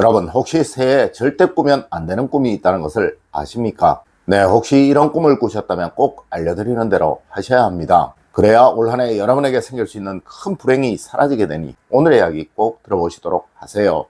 여러분 혹시 새해 절대 꾸면 안 되는 꿈이 있다는 것을 아십니까? 네, 혹시 이런 꿈을 꾸셨다면 꼭 알려드리는 대로 하셔야 합니다. 그래야 올 한해 여러분에게 생길 수 있는 큰 불행이 사라지게 되니 오늘의 이야기 꼭 들어보시도록 하세요.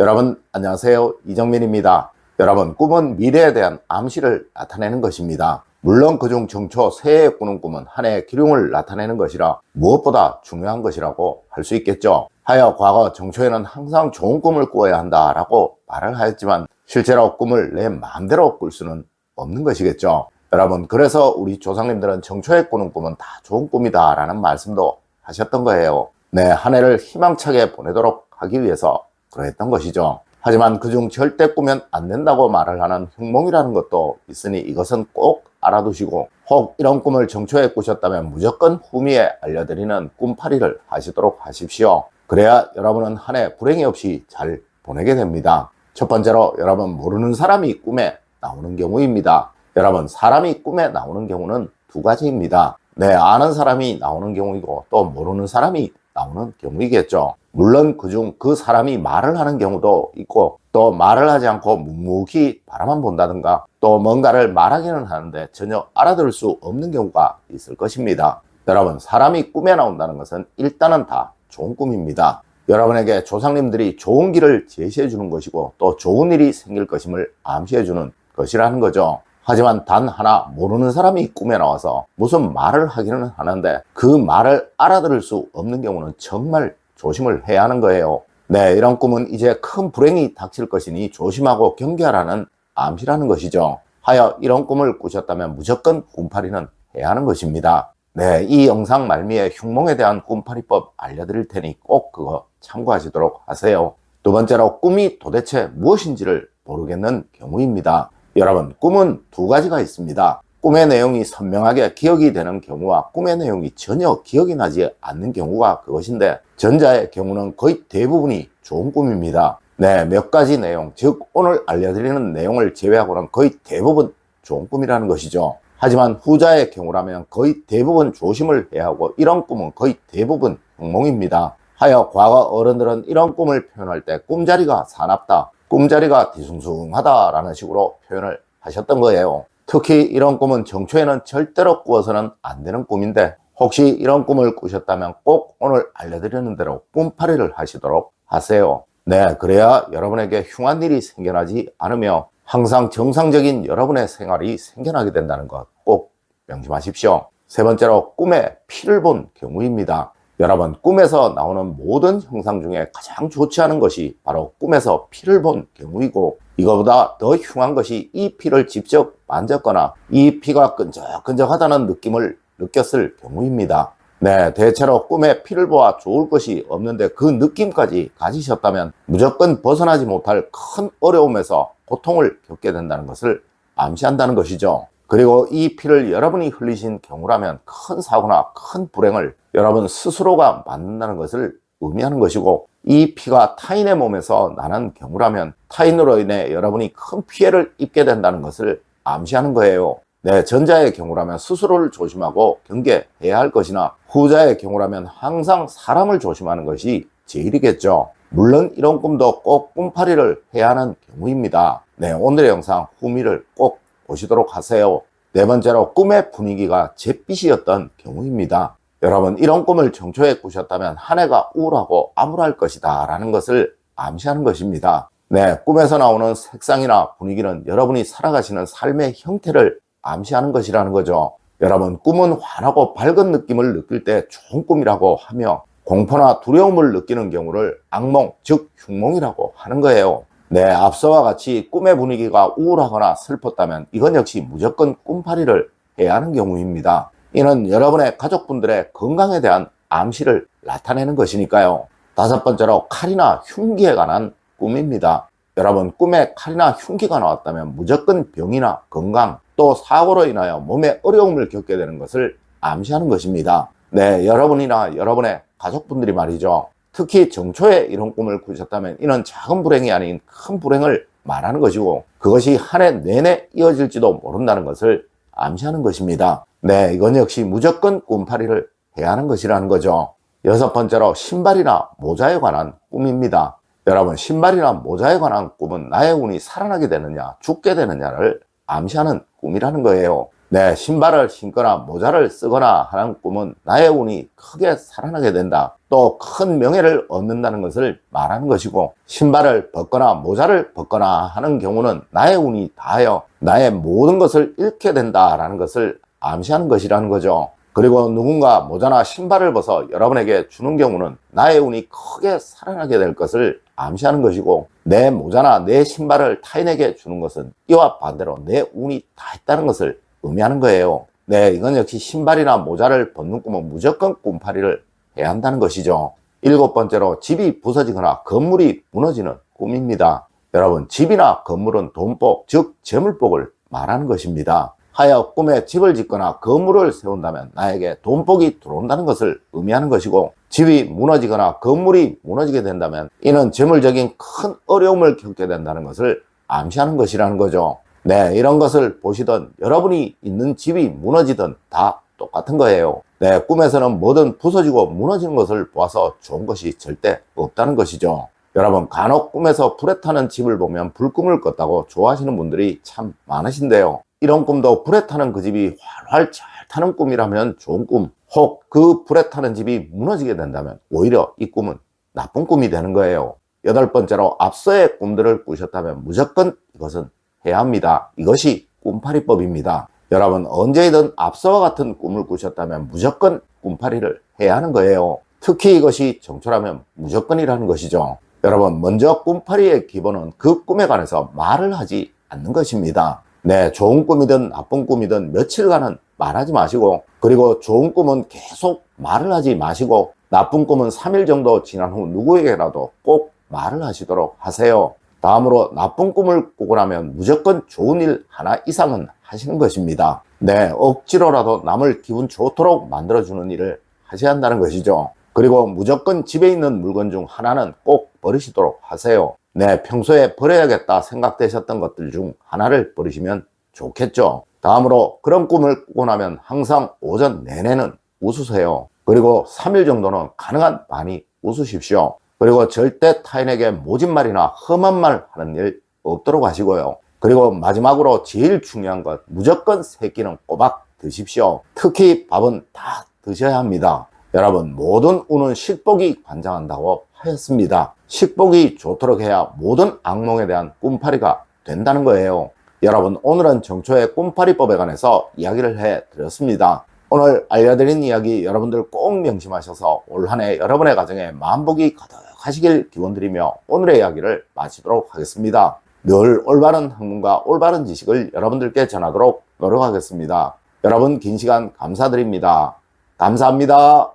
여러분 안녕하세요 이정민입니다. 여러분 꿈은 미래에 대한 암시를 나타내는 것입니다. 물론 그중 정초 새해에 꾸는 꿈은 한 해의 기룡을 나타내는 것이라 무엇보다 중요한 것이라고 할 수 있겠죠. 하여 과거 정초에는 항상 좋은 꿈을 꾸어야 한다라고 말을 하였지만 실제로 꿈을 내 마음대로 꿀 수는 없는 것이겠죠. 여러분 그래서 우리 조상님들은 정초에 꾸는 꿈은 다 좋은 꿈이다 라는 말씀도 하셨던 거예요. 네, 한 해를 희망차게 보내도록 하기 위해서 그랬던 것이죠. 하지만 그중 절대 꾸면 안 된다고 말을 하는 흉몽이라는 것도 있으니 이것은 꼭 알아두시고 혹 이런 꿈을 정초에 꾸셨다면 무조건 후미에 알려드리는 꿈파리를 하시도록 하십시오. 그래야 여러분은 한 해 불행이 없이 잘 보내게 됩니다. 첫 번째로 여러분 모르는 사람이 꿈에 나오는 경우입니다. 여러분 사람이 꿈에 나오는 경우는 두 가지입니다. 네, 아는 사람이 나오는 경우이고 또 모르는 사람이 나오는 경우이겠죠. 물론 그중 그 사람이 말을 하는 경우도 있고 또 말을 하지 않고 묵묵히 바라만 본다든가 또 뭔가를 말하기는 하는데 전혀 알아들을 수 없는 경우가 있을 것입니다. 여러분 사람이 꿈에 나온다는 것은 일단은 다 좋은 꿈입니다. 여러분에게 조상님들이 좋은 길을 제시해 주는 것이고 또 좋은 일이 생길 것임을 암시해 주는 것이라는 거죠. 하지만 단 하나 모르는 사람이 꿈에 나와서 무슨 말을 하기는 하는데 그 말을 알아들을 수 없는 경우는 정말 조심을 해야 하는 거예요. 네, 이런 꿈은 이제 큰 불행이 닥칠 것이니 조심하고 경계하라는 암시라는 것이죠. 하여 이런 꿈을 꾸셨다면 무조건 꿈파리는 해야 하는 것입니다. 네, 이 영상 말미에 흉몽에 대한 꿈파리법 알려드릴 테니 꼭 그거 참고하시도록 하세요. 두 번째로 꿈이 도대체 무엇인지를 모르겠는 경우입니다. 여러분, 꿈은 두 가지가 있습니다. 꿈의 내용이 선명하게 기억이 되는 경우와 꿈의 내용이 전혀 기억이 나지 않는 경우가 그것인데 전자의 경우는 거의 대부분이 좋은 꿈입니다. 네, 몇 가지 내용, 즉 오늘 알려드리는 내용을 제외하고는 거의 대부분 좋은 꿈이라는 것이죠. 하지만 후자의 경우라면 거의 대부분 조심을 해야 하고 이런 꿈은 거의 대부분 噩몽입니다. 하여 과거 어른들은 이런 꿈을 표현할 때 꿈자리가 사납다, 꿈자리가 뒤숭숭하다라는 식으로 표현을 하셨던 거예요. 특히 이런 꿈은 정초에는 절대로 꾸어서는 안 되는 꿈인데 혹시 이런 꿈을 꾸셨다면 꼭 오늘 알려드리는 대로 꿈파리를 하시도록 하세요. 네, 그래야 여러분에게 흉한 일이 생겨나지 않으며 항상 정상적인 여러분의 생활이 생겨나게 된다는 것 꼭 명심하십시오. 세 번째로 꿈에 피를 본 경우입니다. 여러분, 꿈에서 나오는 모든 형상 중에 가장 좋지 않은 것이 바로 꿈에서 피를 본 경우이고 이거보다 더 흉한 것이 이 피를 직접 만졌거나 이 피가 끈적끈적하다는 느낌을 느꼈을 경우입니다. 네, 대체로 꿈에 피를 보아 좋을 것이 없는데 그 느낌까지 가지셨다면 무조건 벗어나지 못할 큰 어려움에서 고통을 겪게 된다는 것을 암시한다는 것이죠. 그리고 이 피를 여러분이 흘리신 경우라면 큰 사고나 큰 불행을 여러분 스스로가 만든다는 것을 의미하는 것이고 이 피가 타인의 몸에서 나는 경우라면 타인으로 인해 여러분이 큰 피해를 입게 된다는 것을 암시하는 거예요. 네, 전자의 경우라면 스스로를 조심하고 경계해야 할 것이나 후자의 경우라면 항상 사람을 조심하는 것이 제일이겠죠. 물론 이런 꿈도 꼭 꿈파리를 해야 하는 경우입니다. 네, 오늘의 영상 후미를 꼭 보시도록 하세요. 네 번째로 꿈의 분위기가 잿빛이었던 경우입니다. 여러분 이런 꿈을 정초에 꾸셨다면 한 해가 우울하고 암울할 것이다 라는 것을 암시하는 것입니다. 네, 꿈에서 나오는 색상이나 분위기는 여러분이 살아가시는 삶의 형태를 암시하는 것이라는 거죠. 여러분 꿈은 환하고 밝은 느낌을 느낄 때 좋은 꿈이라고 하며 공포나 두려움을 느끼는 경우를 악몽, 즉 흉몽이라고 하는 거예요. 네, 앞서와 같이 꿈의 분위기가 우울하거나 슬펐다면 이건 역시 무조건 꿈파리를 해야 하는 경우입니다. 이는 여러분의 가족분들의 건강에 대한 암시를 나타내는 것이니까요. 다섯 번째로 칼이나 흉기에 관한 꿈입니다. 여러분 꿈에 칼이나 흉기가 나왔다면 무조건 병이나 건강 또 사고로 인하여 몸에 어려움을 겪게 되는 것을 암시하는 것입니다. 네, 여러분이나 여러분의 가족분들이 말이죠. 특히 정초에 이런 꿈을 꾸셨다면 이는 작은 불행이 아닌 큰 불행을 말하는 것이고 그것이 한 해 내내 이어질지도 모른다는 것을 암시하는 것입니다. 네, 이건 역시 무조건 꿈파리를 해야 하는 것이라는 거죠. 여섯 번째로 신발이나 모자에 관한 꿈입니다. 여러분, 신발이나 모자에 관한 꿈은 나의 운이 살아나게 되느냐, 죽게 되느냐를 암시하는 꿈이라는 거예요. 네, 신발을 신거나 모자를 쓰거나 하는 꿈은 나의 운이 크게 살아나게 된다. 또 큰 명예를 얻는다는 것을 말하는 것이고, 신발을 벗거나 모자를 벗거나 하는 경우는 나의 운이 다하여 나의 모든 것을 잃게 된다라는 것을 암시하는 것이라는 거죠. 그리고 누군가 모자나 신발을 벗어 여러분에게 주는 경우는 나의 운이 크게 살아나게 될 것을 암시하는 것이고 내 모자나 내 신발을 타인에게 주는 것은 이와 반대로 내 운이 다 있다는 것을 의미하는 거예요. 네, 이건 역시 신발이나 모자를 벗는 꿈은 무조건 꿈파리를 해야 한다는 것이죠. 일곱 번째로 집이 부서지거나 건물이 무너지는 꿈입니다. 여러분, 집이나 건물은 돈복, 즉 재물복을 말하는 것입니다. 하여 꿈에 집을 짓거나 건물을 세운다면 나에게 돈복이 들어온다는 것을 의미하는 것이고 집이 무너지거나 건물이 무너지게 된다면 이는 재물적인 큰 어려움을 겪게 된다는 것을 암시하는 것이라는 거죠. 네, 이런 것을 보시던 여러분이 있는 집이 무너지든 다 똑같은 거예요. 네, 꿈에서는 뭐든 부서지고 무너지는 것을 보아서 좋은 것이 절대 없다는 것이죠. 여러분, 간혹 꿈에서 불에 타는 집을 보면 불꿈을 꿨다고 좋아하시는 분들이 참 많으신데요. 이런 꿈도 불에 타는 그 집이 활활 잘 타는 꿈이라면 좋은 꿈, 혹 그 불에 타는 집이 무너지게 된다면 오히려 이 꿈은 나쁜 꿈이 되는 거예요. 여덟 번째로 앞서의 꿈들을 꾸셨다면 무조건 이것은 해야 합니다. 이것이 꿈파리법입니다. 여러분 언제든 앞서와 같은 꿈을 꾸셨다면 무조건 꿈파리를 해야 하는 거예요. 특히 이것이 정초라면 무조건이라는 것이죠. 여러분 먼저 꿈파리의 기본은 그 꿈에 관해서 말을 하지 않는 것입니다. 네, 좋은 꿈이든 나쁜 꿈이든 며칠간은 말하지 마시고 그리고 좋은 꿈은 계속 말을 하지 마시고 나쁜 꿈은 3일 정도 지난 후 누구에게라도 꼭 말을 하시도록 하세요. 다음으로 나쁜 꿈을 꾸고 나면 무조건 좋은 일 하나 이상은 하시는 것입니다. 네, 억지로라도 남을 기분 좋도록 만들어주는 일을 하셔야 한다는 것이죠. 그리고 무조건 집에 있는 물건 중 하나는 꼭 버리시도록 하세요. 네, 평소에 버려야겠다 생각되셨던 것들 중 하나를 버리시면 좋겠죠. 다음으로 그런 꿈을 꾸고 나면 항상 오전 내내는 웃으세요. 그리고 3일 정도는 가능한 많이 웃으십시오. 그리고 절대 타인에게 모진말이나 험한 말 하는 일 없도록 하시고요. 그리고 마지막으로 제일 중요한 것 무조건 세 끼는 꼬박 드십시오. 특히 밥은 다 드셔야 합니다. 여러분 모든 운은 식복이 관장한다고 하였습니다. 식복이 좋도록 해야 모든 악몽에 대한 꿈파리가 된다는 거예요. 여러분 오늘은 정초의 꿈파리법에 관해서 이야기를 해 드렸습니다. 오늘 알려드린 이야기 여러분들 꼭 명심하셔서 올 한 해 여러분의 가정에 만복이 가득하시길 기원드리며 오늘의 이야기를 마치도록 하겠습니다. 늘 올바른 학문과 올바른 지식을 여러분들께 전하도록 노력하겠습니다. 여러분 긴 시간 감사드립니다. 감사합니다.